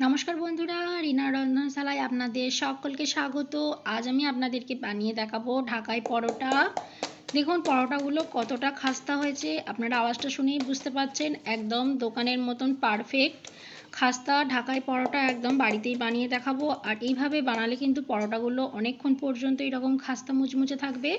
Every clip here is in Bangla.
নমস্কার বন্ধুরা, রিনা রন্ধনশালায় আপনাদের সকলকে স্বাগত। আজ আমি আপনাদেরকে বানিয়ে দেখাবো ঢাকায় পরোটা। দেখুন, পরোটাগুলো কতটা খাস্তা হয়েছে। আপনারা আওয়াজটা শুনেই বুঝতে পারছেন, একদম দোকানের মতন পারফেক্ট খাস্তা ঢাকাই পরোটা একদম বাড়িতেই বানিয়ে দেখাবো। আর এইভাবে বানালে কিন্তু পরোটাগুলো অনেকক্ষণ পর্যন্ত এরকম খাস্তা মুচমুচে থাকবে।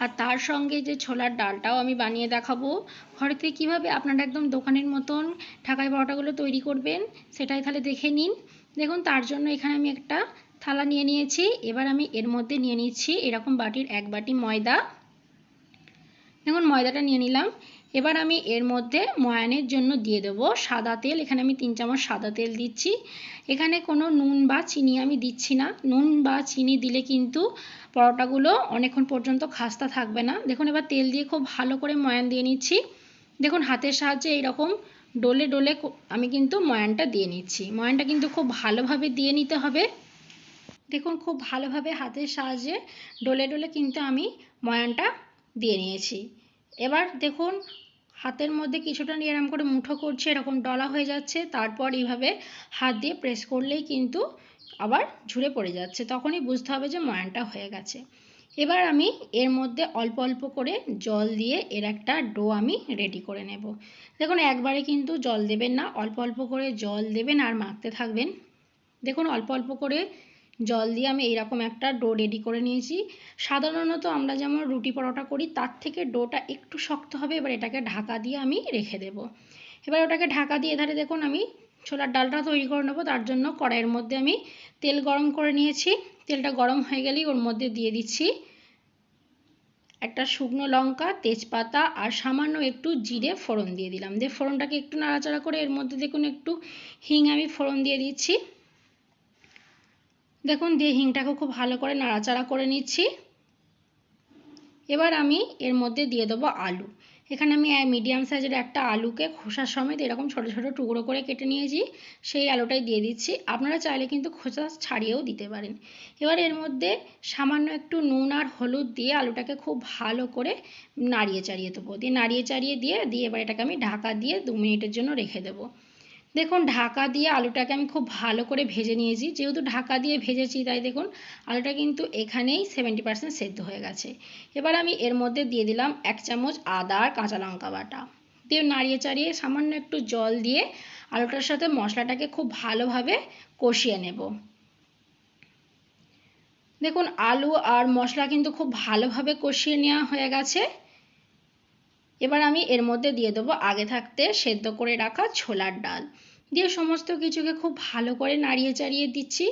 আর তার সঙ্গে যে ছোলার ডালটাও আমি বানিয়ে দেখাবো। ঘরেতে কীভাবে আপনারা একদম দোকানের মতন ঢাকাই পরোটাগুলো তৈরি করবেন, সেটাই তাহলে দেখে নিন। দেখুন, তার জন্য এখানে আমি একটা থালা নিয়ে নিয়েছি। এবার আমি এর মধ্যে নিয়ে নিচ্ছি এরকম বাটির এক বাটি ময়দা। দেখুন, ময়দাটা নিয়ে নিলাম। এবার আমি এর মধ্যে ময়ানের জন্য দিয়ে দেবো সাদা তেল। এখানে আমি তিন চামচ সাদা তেল দিচ্ছি। এখানে কোনো নুন বা চিনি আমি দিচ্ছি না। নুন বা চিনি দিলে কিন্তু পরোটাগুলো অনেকক্ষণ পর্যন্ত খাস্তা থাকবে না। দেখুন, এবার তেল দিয়ে খুব ভালো করে ময়ান দিয়ে নিচ্ছি। দেখুন, হাতের সাহায্যে এইরকম ডোলে ডোলে আমি কিন্তু ময়ানটা দিয়ে নিচ্ছি। ময়ানটা কিন্তু খুব ভালোভাবে দিয়ে নিতে হবে। দেখুন, খুব ভালোভাবে হাতের সাহায্যে ডোলে ডোলে কিন্তু আমি ময়ানটা দিয়ে নিয়েছি। এবার দেখুন, হাতের মধ্যে কিছুটা নিয়ে এরকম করে মুঠো করছে, এরকম ডলা হয়ে যাচ্ছে। তারপর এইভাবে হাত দিয়ে প্রেস করলেই কিন্তু আবার ঝুড়ে পড়ে যাচ্ছে। তখনই বুঝতে হবে যে ময়ানটা হয়ে গেছে। এবার আমি এর মধ্যে অল্প অল্প করে জল দিয়ে এর একটা ডো আমি রেডি করে নেব। দেখুন, একবারে কিন্তু জল দেবেন না। অল্প অল্প করে জল দেবেন আর মাখতে থাকবেন। দেখুন, অল্প অল্প করে জল দিয়ে আমি এইরকম একটা ডো রেডি করে নিয়েছি। সাধারণত আমরা যেমন রুটি পরোটা করি, তার থেকে ডোটা একটু শক্ত হবে, এবার এটাকে ঢাকা দিয়ে আমি রেখে দেব। এবার ওটাকে ঢাকা দিয়ে এধারে দেখুন, আমি ছোলার ডালটা তৈরি করে নেব। তার জন্য কড়াইয়ের মধ্যে আমি তেল গরম করে নিয়েছি। তেলটা গরম হয়ে গেলেই ওর মধ্যে দিয়ে দিচ্ছি একটা শুকনো লঙ্কা, তেজপাতা আর সামান্য একটু জিরে ফোড়ন দিয়ে দিলাম। দিয়ে ফোড়নটাকে একটু নাড়াচাড়া করে এর মধ্যে দেখুন, একটু হিং আমি ফোড়ন দিয়ে দিচ্ছি। দেখুন, দিয়ে হিংটাকে খুব ভালো করে নাড়াচাড়া করে নিচ্ছি। এবার আমি এর মধ্যে দিয়ে দেবো আলু। এখানে আমি মিডিয়াম সাইজের একটা আলুকে খোসা সমেত এরকম ছোটো ছোটো টুকরো করে কেটে নিয়েছি। সেই আলুটাই দিয়ে দিচ্ছি। আপনারা চাইলে কিন্তু খোসা ছাড়িয়েও দিতে পারেন। এবার এর মধ্যে সামান্য একটু নুন আর হলুদ দিয়ে আলুটাকে খুব ভালো করে নাড়িয়ে চাড়িয়ে দেবো। দিয়ে নাড়িয়ে চাড়িয়ে দিয়ে দিয়ে এবার এটাকে আমি ঢাকা দিয়ে দু মিনিটের জন্য রেখে দেবো। দেখুন, ঢাকা দিয়ে আলুটাকে আমি খুব ভালো করে ভেজে নিয়েছি। যেহেতু ঢাকা দিয়ে ভেজেছি, তাই দেখুন, আলুটা কিন্তু এখানেই সেভেন্টি পার্সেন্ট সেদ্ধ হয়ে গেছে। এবার আমি এর মধ্যে দিয়ে দিলাম এক চামচ আদা আর কাঁচা লঙ্কা বাটা। দিয়ে নাড়িয়ে চাড়িয়ে সামান্য একটু জল দিয়ে আলুটার সাথে মশলাটাকে খুব ভালোভাবে কষিয়ে নেব। দেখুন, আলু আর মশলা কিন্তু খুব ভালোভাবে কষিয়ে নেওয়া হয়ে গেছে। এবার আমি এর মধ্যে দিয়ে দেবো আগে থাকতে সেদ্ধ করে রাখা ছোলার ডাল। দিয়ে সমস্ত কিছুকে খুব ভালো করে নাড়িয়ে চাড়িয়ে দিচ্ছি।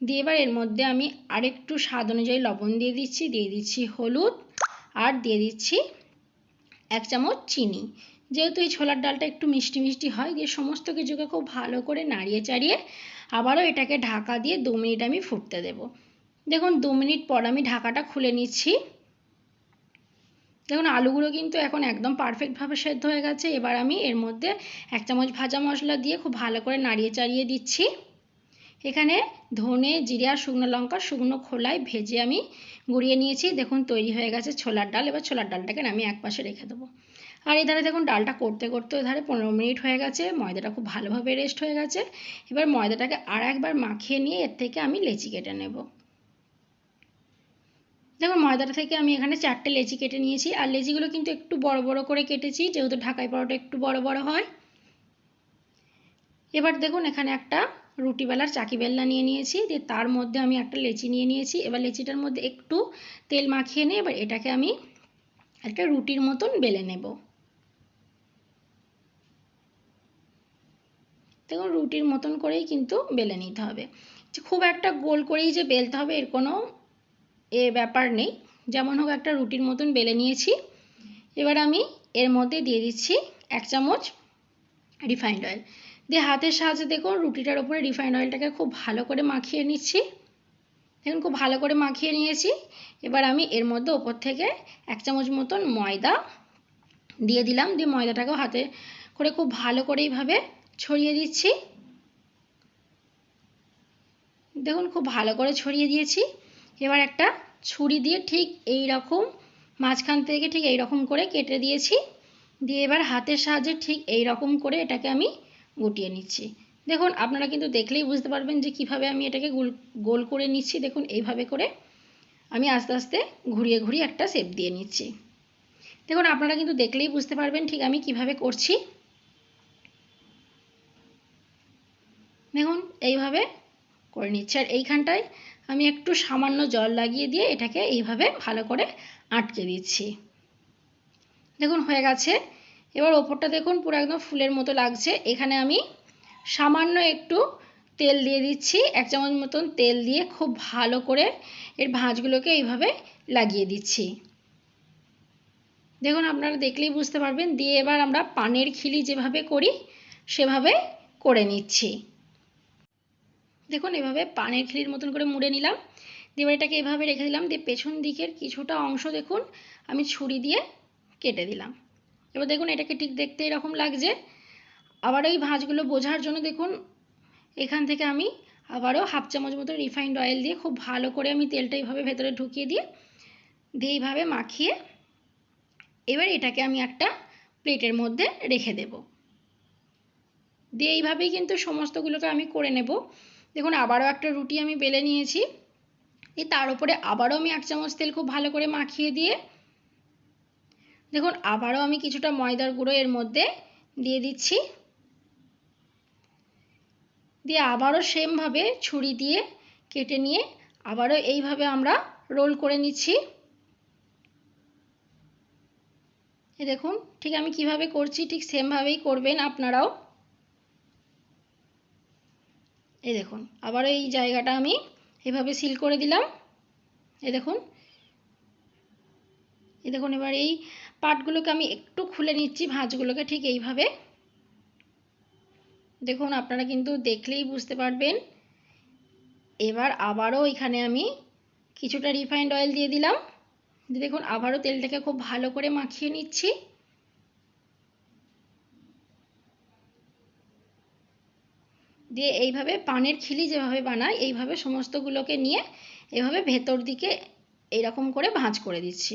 দিয়ে এবার এর মধ্যে আমি আরেকটু স্বাদ অনুযায়ী লবণ দিয়ে দিচ্ছি। দিয়ে দিচ্ছি হলুদ আর দিয়ে দিচ্ছি এক চামচ চিনি। যেহেতু এই ছোলার ডালটা একটু মিষ্টি মিষ্টি হয়, দিয়ে সমস্ত কিছুকে খুব ভালো করে নাড়িয়ে চাড়িয়ে আবারও এটাকে ঢাকা দিয়ে দু মিনিট আমি ফুটতে দেব। দেখুন, দু মিনিট পর আমি ঢাকাটা খুলে নিচ্ছি। দেখুন, আলুগুলো কিন্তু এখন একদম পারফেক্টভাবে সেদ্ধ হয়ে গেছে। এবার আমি এর মধ্যে এক চামচ ভাজা মশলা দিয়ে খুব ভালো করে নাড়িয়ে চাড়িয়ে দিচ্ছি। এখানে ধনে, জিরে আর শুকনো লঙ্কা, শুকনো খোলায় ভেজে আমি গুঁড়িয়ে নিয়েছি। দেখুন, তৈরি হয়ে গেছে ছোলার ডাল। এবার ছোলার ডালটাকে আমি এক পাশে রেখে দেবো। আর এধারে দেখুন, ডালটা করতে করতে এধারে পনেরো মিনিট হয়ে গেছে। ময়দাটা খুব ভালোভাবে রেস্ট হয়ে গেছে। এবার ময়দাটাকে আর একবার মাখিয়ে নিয়ে এর থেকে আমি লেচি কেটে নেব। দেখুন ময়দাটা থেকে আমি এখানে চারটে লেচি কেটে নিয়েছি, আর লেচিগুলো কিন্তু একটু বড় বড় করে কেটেছি, যেহেতু ঢাকাই পরোটা একটু বড় বড় হয়। এবার দেখুন এখানে একটা রুটি বেলার চাকি বেল্লা নিয়ে নিয়েছি, দিয়ে তার মধ্যে আমি একটা লেচি নিয়ে নিয়েছি। এবার লেচিটার মধ্যে একটু তেল মাখিয়ে নিয়ে এবার এটাকে আমি একটা রুটির মতন বেলে নেব। দেখুন রুটির মতন করেই কিন্তু বেলে নিতে হবে। খুব একটা গোল করেই যে বেলতে হবে, এর কোনো এ ব্যাপার নেই। যেমন হোক একটা রুটির মতন বেলে নিয়েছি। এবার আমি এর মধ্যে দিয়ে দিচ্ছি এক চামচ রিফাইন্ড অয়েল দিয়ে হাতের সাহায্যে দেখুন রুটিটার ওপরে রিফাইন্ড অয়েলটাকে খুব ভালো করে মাখিয়ে নিচ্ছি। দেখুন খুব ভালো করে মাখিয়ে নিয়েছি। এবার আমি এর মধ্যে ওপর থেকে এক চামচ মতন ময়দা দিয়ে দিলাম। দিয়ে ময়দাটাকেও হাতে করে খুব ভালো করে এইভাবে ছড়িয়ে দিচ্ছি। দেখুন খুব ভালো করে ছড়িয়ে দিয়েছি। এবার একটা ছুরি দিয়ে ঠিক এই রকম মাঝখান থেকে ঠিক এই রকম করে কেটে দিয়েছি। দিয়ে এবার হাতের সাহায্যে ঠিক এই রকম করে এটাকে আমি গুটিয়ে নিচ্ছি। দেখুন, আপনারা কিন্তু দেখলেই বুঝতে পারবেন যে কীভাবে আমি এটাকে গোল গোল করে নিচ্ছি। দেখুন, এইভাবে করে আমি আস্তে আস্তে ঘুরিয়ে ঘুরিয়ে একটা শেপ দিয়ে নিচ্ছি। দেখুন, আপনারা কিন্তু দেখলেই বুঝতে পারবেন ঠিক আমি কীভাবে করছি। দেখুন, এইভাবে করে নিচ্ছি। আর এইখানটায় আমি একটু সামান্য জল লাগিয়ে দিয়ে এটাকে এইভাবে ভালো করে আটকে দিচ্ছি। দেখুন, হয়ে গেছে। এবার ওপরটা দেখুন, পুরো একদম ফুলের মতো লাগছে। এখানে আমি সামান্য একটু তেল দিয়ে দিচ্ছি, এক চামচ মতন তেল দিয়ে খুব ভালো করে এর ভাঁজগুলোকে এইভাবে লাগিয়ে দিচ্ছি। দেখুন, আপনারা দেখলেই বুঝতে পারবেন। দিয়ে এবার আমরা পানের খিলি যেভাবে করি, সেভাবে করে নিচ্ছি। দেখুন, এভাবে পানের খিলির মতন করে মুড়ে নিলাম। দিয়ে এটাকে এভাবে রেখে দিলাম। দিয়ে পেছন দিকের কিছুটা অংশ দেখুন, আমি ছুরি দিয়ে কেটে দিলাম। এবার দেখুন, এটাকে ঠিক দেখতে এরকম লাগছে। আবার ওই ভাঁজগুলো বোঝার জন্য দেখুন, এখান থেকে আমি আবারও হাফ চামচ মতো রিফাইন্ড অয়েল দিয়ে খুব ভালো করে আমি তেলটা এইভাবে ভেতরে ঢুকিয়ে দিয়ে দিয়ে এইভাবে মাখিয়ে এবার এটাকে আমি একটা প্লেটের মধ্যে রেখে দেব। দিয়ে এইভাবেই কিন্তু সমস্তগুলোকে আমি করে নেব। দেখুন, আবারও একটা রুটি আমি বেলে নিয়েছি। এই তার উপরে আবারও আমি এক চামচ তেল খুব ভালো করে মাখিয়ে দিয়ে, দেখুন, আবারও আমি কিছুটা ময়দার গুঁড়ো এর মধ্যে দিয়ে দিচ্ছি। দিয়ে আবারও সেমভাবে ছুরি দিয়ে কেটে নিয়ে আবারও এইভাবে আমরা রোল করে নিচ্ছি। দেখুন, ঠিক আমি কীভাবে করছি, ঠিক সেমভাবেই করবেন আপনারাও। এই দেখুন আবারও এই জায়গাটা আমি এভাবে সিল করে দিলাম। এই দেখুন এই দেখুন, এবার এই পাটগুলোকে আমি একটু খুলে নিচ্ছি, ভাঁজগুলোকে ঠিক এইভাবে। দেখুন, আপনারা কিন্তু দেখলেই বুঝতে পারবেন। এবার আবারও এখানে আমি কিছুটা রিফাইন্ড অয়েল দিয়ে দিলাম। দেখুন, আবারও তেলটাকে খুব ভালো করে মাখিয়ে নিচ্ছি। দিয়ে এইভাবে পানের খিলি যেভাবে বানায় এইভাবে সমস্তগুলোকে নিয়ে এভাবে ভেতর দিকে এইরকম করে ভাঁজ করে দিচ্ছি।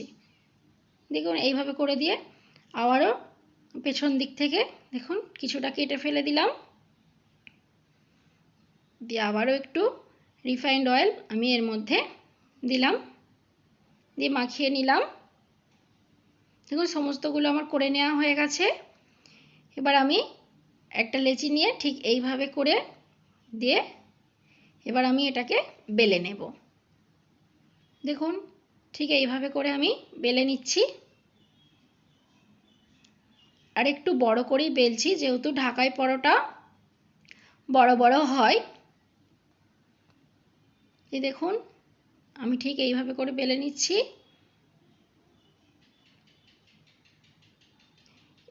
দেখুন, এইভাবে করে দিয়ে আবারও পেছন দিক থেকে দেখুন কিছুটা কেটে ফেলে দিলাম। দিয়ে আবারও একটু রিফাইন্ড অয়েল আমি এর মধ্যে দিলাম। দিয়ে মাখিয়ে নিলাম। দেখুন, সমস্তগুলো আমার করে নেওয়া হয়ে গেছে। এবার আমি একটা লেচি নিয়ে ঠিক এইভাবে করে দিয়ে এবার আমি এটাকে বেলে নেব। দেখুন, ঠিক এইভাবে করে আমি বেলে নিচ্ছি। আর একটু বড় করেই বেলছি, যেহেতু ঢাকায় পরোটা বড় বড় হয়। এই দেখুন, আমি ঠিক এইভাবে করে বেলে নিচ্ছি।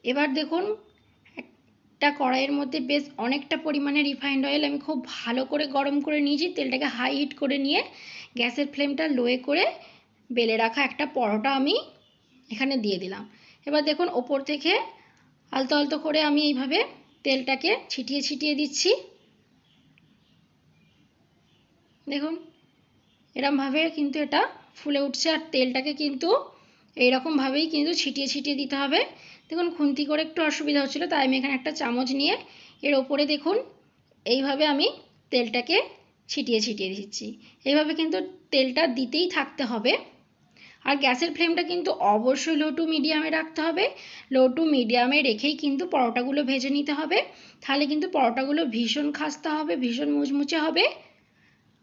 এবার দেখুন একটা কড়াইয়ের মধ্যে বেশ অনেকটা পরিমাণে রিফাইন্ড অয়েল আমি খুব ভালো করে গরম করে নিয়েছি, তেলটাকে হাই হিট করে নিয়ে গ্যাসের ফ্লেমটা লোয়ে করে বেলে রাখা একটা পরোটা আমি এখানে দিয়ে দিলাম। এবার দেখুন, ওপর থেকে আলতো আলতো করে আমি এইভাবে তেলটাকে ছিটিয়ে ছিটিয়ে দিচ্ছি। দেখুন, এরমভাবে কিন্তু এটা ফুলে উঠছে আর তেলটাকে কিন্তু এইরকমভাবেই কিন্তু ছিটিয়ে ছিটিয়ে দিতে হবে। দেখুন, খুন্তি করে একটু অসুবিধা হচ্ছিল, তাই আমি এখানে একটা চামচ নিয়ে এর ওপরে দেখুন, এইভাবে আমি তেলটাকে ছিটিয়ে ছিটিয়ে দিচ্ছি। এইভাবে কিন্তু তেলটা দিতেই থাকতে হবে। আর গ্যাসের ফ্লেমটা কিন্তু অবশ্যই লো টু মিডিয়ামে রাখতে হবে। লো টু মিডিয়ামে রেখেই কিন্তু পরোটাগুলো ভেজে নিতে হবে। তাহলে কিন্তু পরোটাগুলো ভীষণ খাস্তা হবে, ভীষণ মুচমুচে হবে।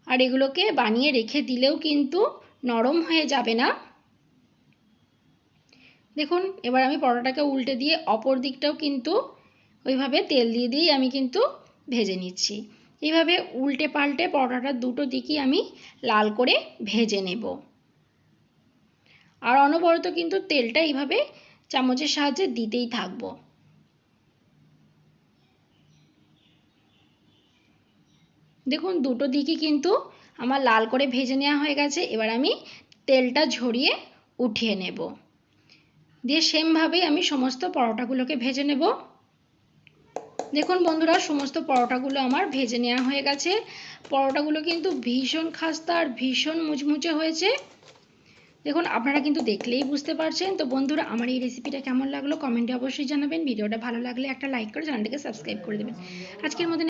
আর এগুলোকে বানিয়ে রেখে দিলেও কিন্তু নরম হয়ে যাবে না। দেখুন, এবার আমি পরোটাকে উল্টে দিয়ে অপর দিকটাও কিন্তু ওইভাবে তেল দিয়ে দিয়েই আমি কিন্তু ভেজে নিচ্ছি। এইভাবে উল্টে পাল্টে পরোটাটার দুটো দিকই আমি লাল করে ভেজে নেব। আর অনবরত কিন্তু তেলটা এইভাবে চামচের সাহায্যে দিতেই থাকব। দেখুন, দুটো দিকই কিন্তু আমার লাল করে ভেজে নেওয়া হয়ে গেছে। এবার আমি তেলটা ঝরিয়ে উঠিয়ে নেব। দিয়ে সেমভাবেই আমি সমস্ত পরোটাগুলোকে ভেজে নেব। দেখুন বন্ধুরা, সমস্ত পরোটাগুলো আমার ভেজে নেওয়া হয়ে গেছে। পরোটাগুলো কিন্তু ভীষণ খাস্তা আর ভীষণ মুচমুচে হয়েছে। দেখুন, আপনারা কিন্তু দেখলেই বুঝতে পারছেন। তো বন্ধুরা, আমার এই রেসিপিটা কেমন লাগল? কমেন্টে অবশ্যই জানাবেন। ভিডিওটা ভালো লাগলে একটা লাইক করে চ্যানেলটাকে সাবস্ক্রাইব করে দেবেন। আজকের মধ্যে